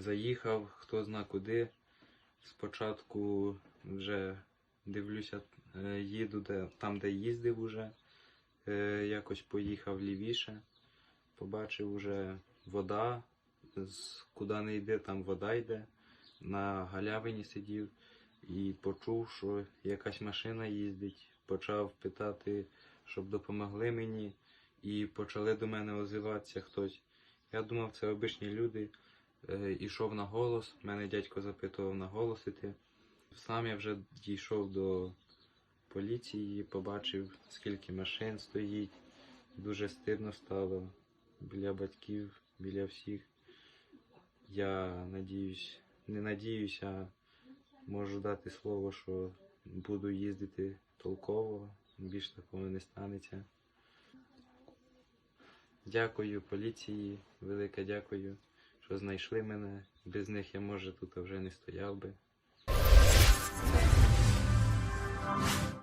заїхав, хто зна куди. Спочатку вже дивлюся, е, їду де, там, де їздив уже. Е, Якось поїхав лівіше. Побачив уже вода, куди не йде, там вода йде. На галявині сидів і почув, що якась машина їздить. Почав питати, щоб допомогли мені, і почали до мене озиватися хтось. Я думав, це обичні люди. Е, Ішов на голос, мене дядько запитував на голос іти. Сам я вже дійшов до поліції, побачив, скільки машин стоїть. Дуже стидно стало біля батьків, біля всіх. Я надіюсь, не надіюся, можу дати слово, що буду їздити толково, більш такого не станеться. Дякую поліції, велике дякую, що знайшли мене. Без них я, може, тут вже не стояв би.